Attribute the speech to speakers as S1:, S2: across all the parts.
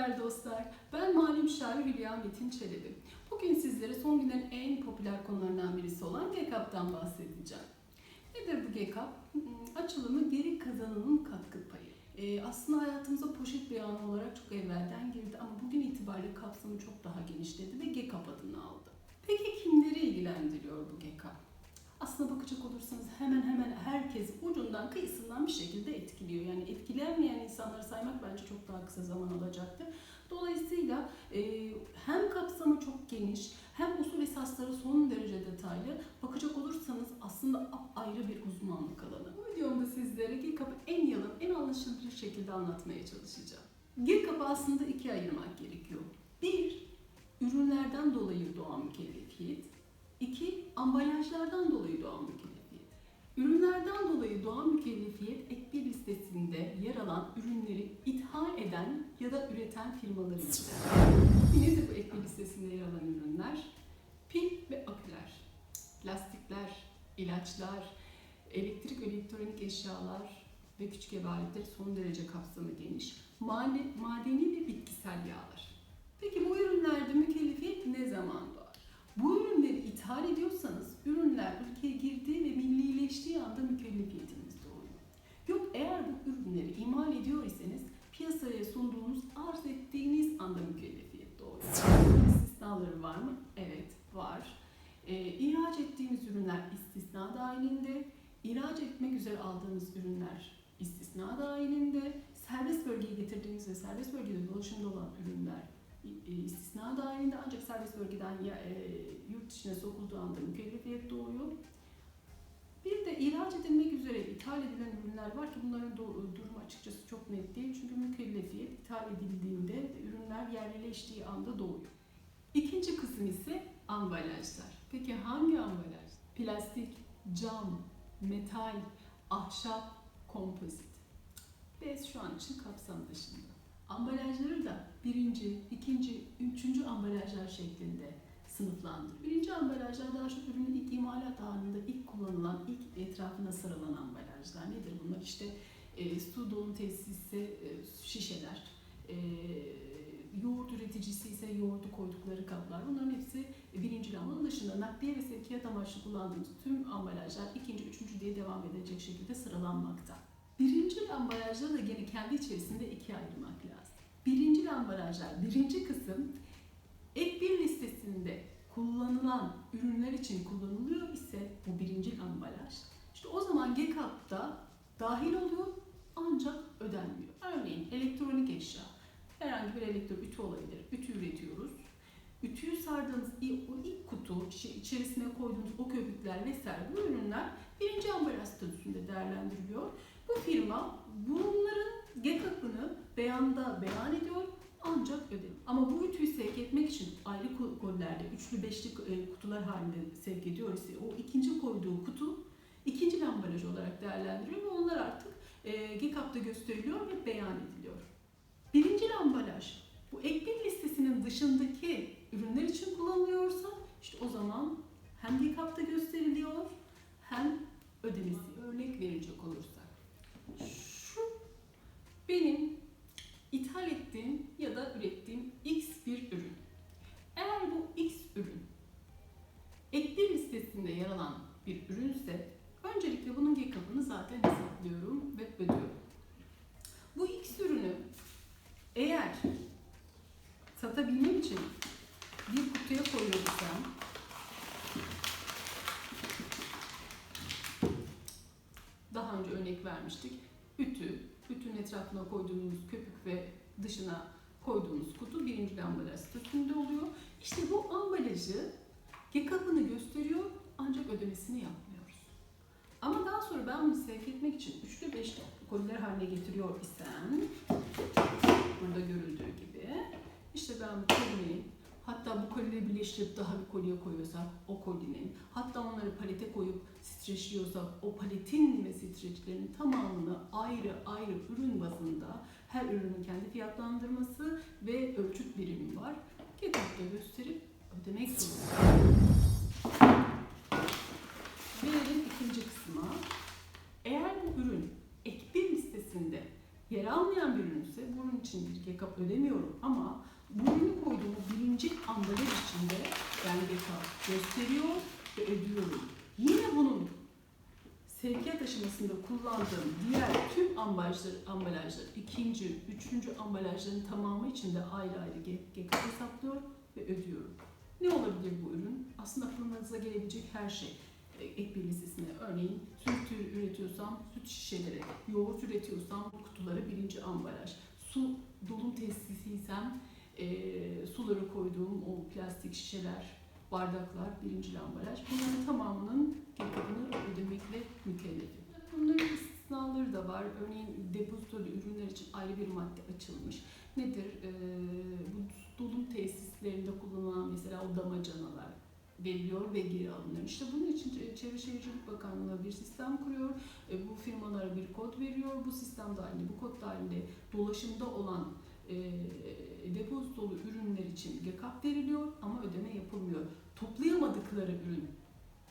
S1: değerli dostlar. Ben malum şair Hülya Metin Çelebi. Bugün sizlere son günlerin en popüler konularından birisi olan GECAP'tan bahsedeceğim. Nedir bu GECAP? Hmm, Açılımı geri kazanımın katkı payı. Ee, aslında hayatımıza poşet bir an olarak çok evvelden girdi ama bugün itibariyle kapsamı çok daha genişledi ve GECAP adını aldı. Peki kimleri ilgilendiriyor bu GECAP? Aslında bakacak olursanız hemen hemen herkes ucundan kıyısından bir şekilde etkiliyor. Yani etkilenmeyen insanları saymak bence çok daha kısa zaman alacaktır. Dolayısıyla e, hem kapsamı çok geniş hem usul esasları son derece detaylı. Bakacak olursanız aslında ayrı bir uzmanlık alanı. Bu videomda sizlere GİKAP'ı en yalın, en anlaşılır şekilde anlatmaya çalışacağım. GİKAP'ı aslında ikiye ayırmak gerekiyor. Bir, ürünlerden dolayı doğan mükellefiyet. Ambalajlardan dolayı doğan mükellefiyet. Ürünlerden dolayı doğan mükellefiyet ek bir listesinde yer alan ürünleri ithal eden ya da üreten firmaları ilgilendirir. Nedir bu ek bir listesinde yer alan ürünler? Pil ve aküler, lastikler, ilaçlar, elektrik elektronik eşyalar ve küçük ev aletleri son derece kapsamı geniş. Mane- Madeni ve bitkisel yağlar. Peki bu ürünlerde mükellefiyet ne zaman doğar? Bu ürünleri ithal ediyorsanız ürünler ülkeye girdiği ve millileştiği anda mükellefiyetiniz doğuyor. Yok eğer bu ürünleri imal ediyor iseniz piyasaya sunduğunuz, arz ettiğiniz anda mükellefiyet doğuyor. İstisnaları var mı? Evet var. Ee, ihraç ettiğimiz ürünler istisna dahilinde, ihraç etmek üzere aldığımız ürünler istisna dahilinde, serbest bölgeye getirdiğimiz ve serbest bölgede dolaşımda olan ürünler e, istisna dahilinde ancak serbest bölgeden ya, e, yurt dışına sokulduğu anda mükellefiyet doğuyor. Bir de ihraç edilmek üzere ithal edilen ürünler var ki bunların durumu açıkçası çok net değil. Çünkü mükellefiyet ithal edildiğinde ürünler yerleştiği anda doğuyor. İkinci kısım ise ambalajlar. Peki hangi ambalaj? Plastik, cam, metal, ahşap, kompozit. Bez şu an için kapsam dışında. Ambalajları da birinci, ikinci, üçüncü ambalajlar şeklinde sınıflandırılıyor. Birinci ambalajlar daha çok ürünün ilk imalat anında ilk kullanılan, ilk etrafına sarılan ambalajlar. Nedir bunlar? İşte e, su dolu tesisi, e, şişeler, e, yoğurt üreticisi ise yoğurdu koydukları kaplar. Bunların hepsi birinci lambanın dışında nakliye ve sevkiyat amaçlı kullandığımız tüm ambalajlar ikinci, üçüncü diye devam edecek şekilde sıralanmakta. Birinci ambalajları da gene kendi içerisinde ikiye ayırmak lazım. Birinci ambalajlar, birinci kısım ek bir listesinde kullanılan ürünler için kullanılıyor ise bu birinci ambalaj. İşte o zaman GECAP'ta dahil oluyor ancak ödenmiyor. Örneğin elektronik eşya, herhangi bir elektro ütü olabilir. Ütü üretiyoruz. Ütüyü sardığımız ilk, o ilk kutu, içerisine koyduğumuz o köpükler vesaire bu ürünler birinci ambalaj statüsünde değerlendiriliyor. Bu firma bunların GECAP'ını beyanda beyan ediyor ancak ödemiyor. Ama bu ütüyü sevk etmek için ayrı ko- kollerde üçlü beşli e, kutular halinde sevk ediyor ise o ikinci koyduğu kutu ikinci ambalaj olarak değerlendiriyor ve onlar artık e, GECAP'ta gösteriliyor ve beyan ediliyor. Birinci ambalaj bu ek bir listesinin dışındaki ürünler için kullanılıyorsa işte o zaman hem GECAP'ta gösteriliyor hem ödemesi. Örnek verecek olursak şu benim ithal ettiğim ya da ürettiğim X bir ürün. Eğer bu X ürün ek bir listesinde yer alan bir ürünse öncelikle bunun GECAP'ını zaten hesaplıyorum ve ödüyorum. Bu X ürünü eğer satabilmem için bir kutuya koyuyorsam daha önce örnek vermiştik. Etrafına koyduğumuz köpük ve dışına koyduğumuz kutu birinci ambalaj statüsünde oluyor. İşte bu ambalajı GECAP'ını gösteriyor ancak ödemesini yapmıyoruz. Ama daha sonra ben bunu sevk etmek için üçlü beşli koliler haline getiriyor isem burada görüldüğü gibi işte ben bu koliyi hatta bu kolileri birleştirip daha bir kolye koyuyorsak o kolinin hatta onları palete koyup streçliyorsak o paletin ve streçlerin tamamını ayrı ayrı ürün bazında her ürünün kendi fiyatlandırması ve ölçüt birimi var. GECAP'ta gösterip ödemek zorunda. Gelelim ikinci kısma. Eğer bu ürün ek bir listesinde yer almayan bir ürünse bunun koyduğum için bir GKAP ödemiyorum ama bu ürünü koyduğum birinci ambalaj içinde ben GKAP gösteriyor ve ödüyorum. Yine bunun sevkiyat aşamasında kullandığım diğer tüm ambalajlar, ambalajlar, ikinci, üçüncü ambalajların tamamı için de ayrı ayrı GKAP hesaplıyor ve ödüyorum. Ne olabilir bu ürün? Aslında aklınıza gelebilecek her şey. E, Ek bir listesine örneğin süt üretiyorsam süt şişeleri, yoğurt üretiyorsam kutuları birinci ambalaj, su dolum tesisiysem e, suları koyduğum o plastik şişeler, bardaklar birinci ambalaj. Bunların tamamının GKAP'ını ödemekle mükellefim. Bunların istisnaları da var. Örneğin depozitolu ürünler için ayrı bir madde açılmış. Nedir? Ee, bu dolum tesislerinde kullanılan mesela o damacanalar veriliyor ve geri alınıyor. İşte bunun için Çevre Şehircilik Bakanlığı bir sistem kuruyor. E, bu firmalara bir kod veriyor. Bu sistem dahilinde, bu kod dahilinde dolaşımda olan depozitolu ürünler için GKAP veriliyor ama ödeme yapılmıyor. Toplayamadıkları ürün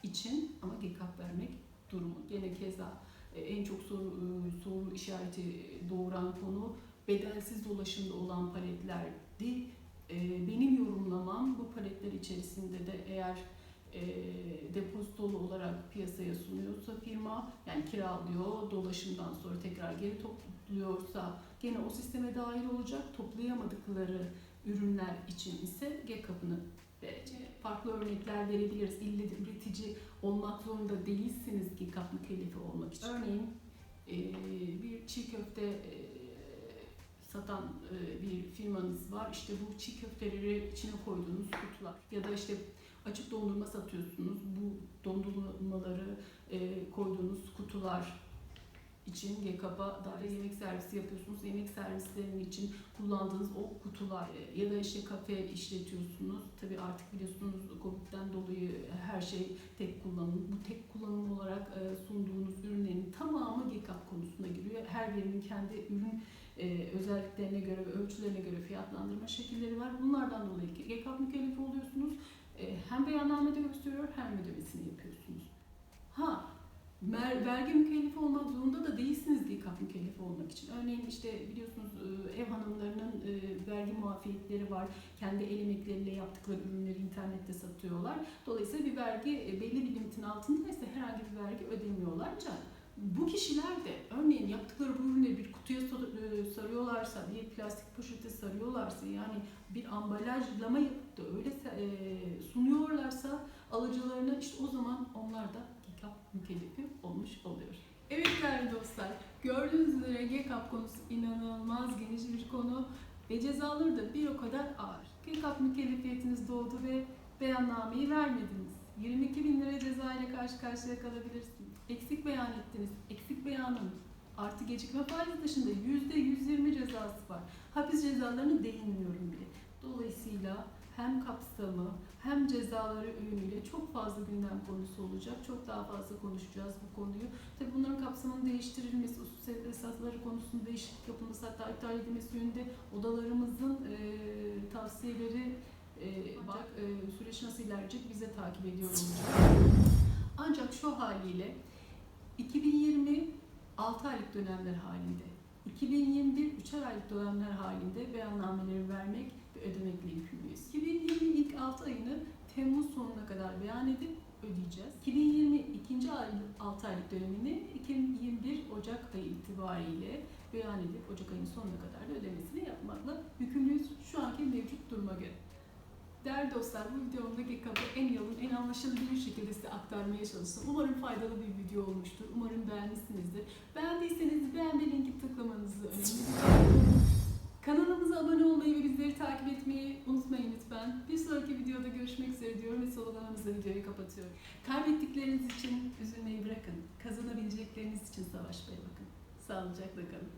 S1: için ama GKAP vermek durumu. Gene keza e, en çok soru, e, soru işareti doğuran konu bedelsiz dolaşımda olan paletlerdi. E, benim yorumlamam bu paletler içerisinde de eğer e, depozitolu olarak piyasaya sunuyorsa firma yani kiralıyor dolaşımdan sonra tekrar geri topluyorsa gene o sisteme dahil olacak toplayamadıkları ürünler için ise GKAP'ını. Farklı örnekler verebiliriz. İlle üretici olmak zorunda değilsiniz GKAP mükellefi olmak için. Örneğin e, bir çiğ köfte e, satan e, bir firmanız var. İşte bu çiğ köfteleri içine koyduğunuz kutular ya da işte açık dondurma satıyorsunuz. Bu dondurmaları e, koyduğunuz kutular için GKAP'a dair yemek servisi yapıyorsunuz. Yemek servislerinin için kullandığınız o kutular e, ya da işte kafe işletiyorsunuz. Tabii artık biliyorsunuz Covid'den dolayı her şey tek kullanım. Bu tek kullanım olarak e, sunduğunuz ürünlerin tamamı GKAP konusuna giriyor. Her birinin kendi ürün e, özelliklerine göre ve ölçülerine göre fiyatlandırma şekilleri var. Bunlardan dolayı GKAP mükellefi oluyorsunuz. E, hem beyannamede gösteriyor hem ödemesini yapıyorsunuz. Ha vergi mükellefi olmak zorunda da değilsiniz GKAP mükellefi olmak için. Örneğin işte biliyorsunuz e, ev hanımlarının e, vergi muafiyetleri var. Kendi el emekleriyle yaptıkları ürünleri internette satıyorlar. Dolayısıyla bir vergi belli bir limitin altındaysa herhangi bir vergi ödemiyorlar. Ancak bu kişiler de örneğin yaptıkları bu ürünleri bir kutuya sarıyorlarsa, bir plastik poşete sarıyorlarsa yani bir ambalajlama yapıp da öyle sunuyorlarsa alıcılarına işte o zaman onlar da GKAP mükellefi olmuş oluyor. Evet değerli dostlar, gördüğünüz üzere GKAP konusu inanılmaz geniş bir konu ve cezaları da bir o kadar ağır. GKAP mükellefiyetiniz doğdu ve beyannameyi vermediniz. 22 bin lira ceza ile karşı karşıya kalabilirsiniz. Eksik beyan ettiniz, eksik beyanın artı gecikme faizi dışında %120 cezası var. Hapis cezalarını değinmiyorum bile. Dolayısıyla hem kapsamı hem cezaları ürünüyle çok fazla gündem konusu olacak. Çok daha fazla konuşacağız bu konuyu. Tabii bunların kapsamının değiştirilmesi, usul esasları konusunda değişiklik yapılması hatta iptal edilmesi yönünde odalarımızın e, tavsiyeleri e, bak e, süreç nasıl ilerleyecek bize takip ediyor olacak. Ancak şu haliyle 2020 6 aylık dönemler halinde, 2021 3'er aylık dönemler halinde beyannameleri vermek ve ödemekle yükümlüyüz. 2020 ilk 6 ayını Temmuz sonuna kadar beyan edip ödeyeceğiz. 2020 ikinci ay, 6 aylık dönemini 2021 Ocak ayı itibariyle beyan edip Ocak ayının sonuna kadar da ödemesini yapmakla yükümlüyüz şu anki mevcut duruma göre. Değerli dostlar bu videomda GKAP'ı en yalın, en anlaşılır bir şekilde size aktarmaya çalıştım. Umarım faydalı bir video olmuştur. Umarım beğenmişsinizdir. Beğendiyseniz beğen bir linki tıklamanızı önemli Kanalımıza abone olmayı ve bizleri takip etmeyi unutmayın lütfen. Bir sonraki videoda görüşmek üzere diyorum ve sloganımızla videoyu kapatıyorum. Kaybettikleriniz için üzülmeyi bırakın. Kazanabilecekleriniz için savaşmaya bakın. Sağlıcakla kalın.